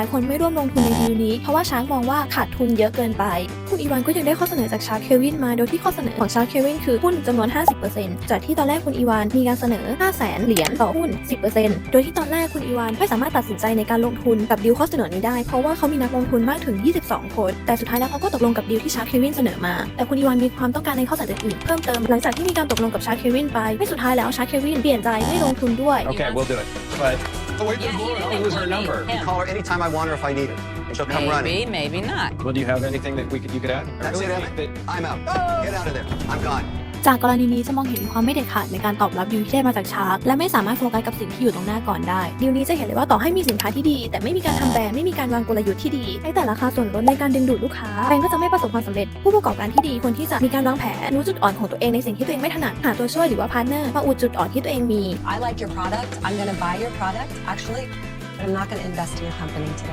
หลายคนไม่ร่วมลงทุนในดีลนี้เพราะว่าชาร์กมองว่าขาดทุนเยอะเกินไป คุณอีวานก็ยังได้ข้อเสนอจากชาร์เควินมา โดยที่ข้อเสนอของชาร์เควินคือหุ้นจำนวน 50%จากที่ตอนแรกคุณอีวานมีการเสนอ 5 0 0แสนเหรียญต่อหุ้น 10%โดยที่ตอนแรกคุณอีวานไม่สามารถตัดสินใจในการลงทุนกับดีลข้อเสนอนี้ได้ เพราะว่าเขามีนักลงทุนมากถึง 22 คน แต่สุดท้ายแล้วเขาก็ตกลงกับดีลที่ชาร์เควินเสนอมา แต่คุณอีวานมีความต้องการในข้อเสนออื่นเพิ่มเติมหลังจากที่มีการตกลงกับชาร์เควินไปไม่สุดท้ายแล้วชาร์เควินเปลี่ยนใจไม่ลงทุนด้วย Okay, we'll do it. But Oh, wait, Yeah, he Laura, didn't I'll lose her want number. him. Call her anytime I want her if I need her. And she'll come running. Maybe, maybe not. well, do you have anything that we could you could add? That's really it, Evan. that I'm out. Oh. Get out of there. I'm gone. จากกรณีนี้จะมองเห็นความไม่เด็ดขาดในการตอบรับดีลที่ได้มาจากชาร์กและไม่สามารถโฟกัสกับสิ่งที่อยู่ตรงหน้าก่อนได้ดีลนี้จะเห็นเลยว่าต่อให้มีสินค้าที่ดี แต่ไม่มีการทำแบรนด์ไม่มีการวางกลยุทธ์ที่ดีให้แต่ราคาส่วนลดในการดึงดูดลูกค้าแบรนด์ก็จะไม่ประสบความสำเร็จ ผู้ประกอบการที่ดีควรที่จะมีการวางแผนรู้จุดอ่อนของตัวเองในสิ่งที่ตัวเองไม่ถนัดหาตัวช่วยหรือว่าพาร์ทเนอร์มาอุดจุดอ่อนที่ตัวเองมี I like your product. I'm going to buy your product, actually, but I'm not going to invest in your company today.